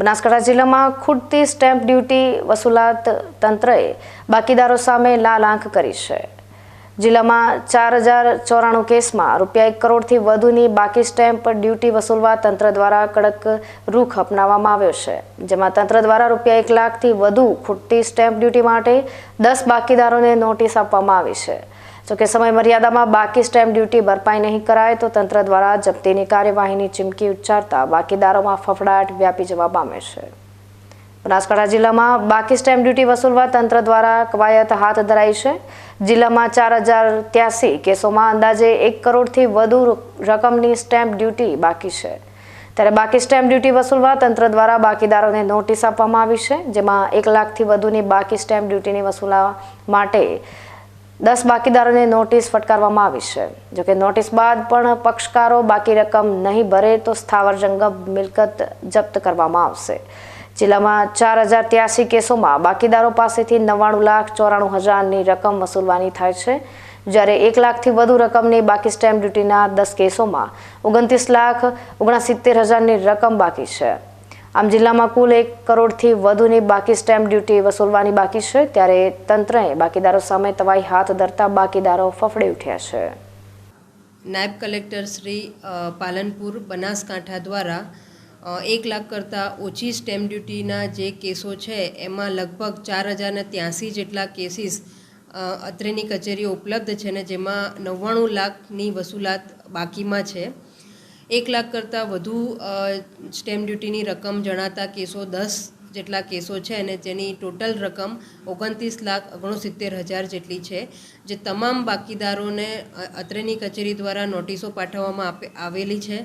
બનાસકાંઠા જિલ્લામાં ખૂટતી stamp duty વસૂલાત તંત્રએ બાકીદારો સામે લાલ આંખ કરી છે. જિલ્લામાં ચાર હજાર ચોરાણું કેસમાં રૂપિયા એક કરોડથી વધુની બાકી સ્ટેમ્પ ડ્યુટી વસૂલવા તંત્ર દ્વારા કડક રૂખ અપનાવવામાં આવ્યો છે. જેમાં તંત્ર દ્વારા રૂપિયા એક લાખથી વધુ ખૂટતી સ્ટેમ્પ ડ્યુટી માટે દસ બાકીદારોને નોટિસ આપવામાં આવી છે. જોકે સમય મર્યાદામાં બાકી સ્ટેમ્પ ડ્યુટી ભરપાઈ નહીં કરાય, તો તંત્ર દ્વારા જપ્તીની કાર્યવાહીની ચીમકી ઉચ્ચારતા બાકીદારોમાં ફફડાટ વ્યાપી જવા પામે છે. બનાસકાંઠા જિલ્લામાં બાકી સ્ટેમ્પ ડ્યુટી વસૂલવા તંત્ર દ્વારા કવાયત હાથ ધરાઈ છે. જિલ્લામાં ચાર હજાર ત્યાસી કેસોમાં અંદાજે એક કરોડથી વધુ રકમની સ્ટેમ્પ ડ્યુટી બાકી છે. ત્યારે બાકી સ્ટેમ્પ ડ્યુટી વસૂલવા તંત્ર દ્વારા બાકીદારોને નોટિસ આપવામાં આવી છે, જેમાં એક લાખથી વધુની બાકી સ્ટેમ્પ ડ્યુટીની વસૂલવા માટે દસ બાકીદારોને નોટિસ ફટકારવામાં આવી છે. જોકે નોટિસ બાદ પણ પક્ષકારો બાકી રકમ નહીં ભરે તો સ્થાવર જંગમ મિલકત જપ્ત કરવામાં આવશે. જિલ્લામાં ચાર હજાર ત્યાસી કેસોમાં બાકીદારો પાસેથી નવ્વાણું લાખ ચોરાણું હજારની રકમ વસૂલવાની થાય છે. જ્યારે એક લાખથી વધુ રકમની બાકી સ્ટેમ્પ ડ્યુટીના દસ કેસોમાં ઓગણત્રીસ લાખ ઓગણસિત્તેર હજારની રકમ બાકી છે. આમ જિલ્લામાં કુલ એક કરોડથી વધુની બાકી સ્ટેમ્પ ડ્યુટી વસૂલવાની બાકી છે, ત્યારે તંત્રએ બાકીદારો સામે તવાઈ હાથ ધરતા બાકીદારો ફફડી ઉઠ્યા છે. નાયબ કલેક્ટર શ્રી પાલનપુર બનાસકાંઠા દ્વારા એક લાખ કરતાં ઓછી સ્ટેમ્પ ડ્યુટીના જે કેસો છે, એમાં લગભગ ચાર હજારને ત્યાંસી જેટલા કેસીસ અત્રેની કચેરીઓ ઉપલબ્ધ છે ને જેમાં નવ્વાણું લાખની વસૂલાત બાકીમાં છે. એક લાખ કરતાં વધુ સ્ટેમ્પ ડ્યુટીની રકમ જણાતા કેસો દસ જેટલા કેસો છે અને જેની ટોટલ રકમ ઓગણત્રીસ લાખ ઓગણસિત્તેર હજાર જેટલી છે, જે તમામ બાકીદારોને અત્રેની કચેરી દ્વારા નોટિસો પાઠવવામાં આવેલી છે.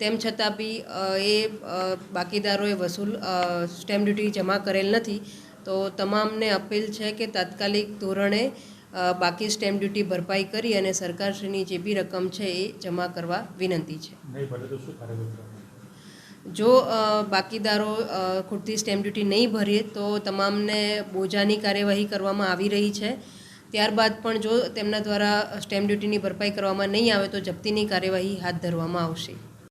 તેમ છતાં બી એ બાકીદારોએ વસૂલ સ્ટેમ્પ ડ્યુટી જમા કરેલ નથી. તો તમામને અપીલ છે કે તાત્કાલિક ધોરણે બાકી સ્ટેમ્પ ડ્યુટી ભરપાઈ કરી અને સરકારશ્રીની જે બી રકમ છે એ જમા કરવા વિનંતી છે. ભરે જો બાકીદારો ખૂટતી સ્ટેમ્પ ડ્યુટી નહીં ભરીએ તો તમામને બોજાની કાર્યવાહી કરવામાં આવી રહી છે. ત્યારબાદ પણ જો તેમના દ્વારા સ્ટેમ્પ ડ્યુટીની ભરપાઈ કરવામાં નહીં આવે તો જપ્તીની કાર્યવાહી હાથ ધરવામાં આવશે.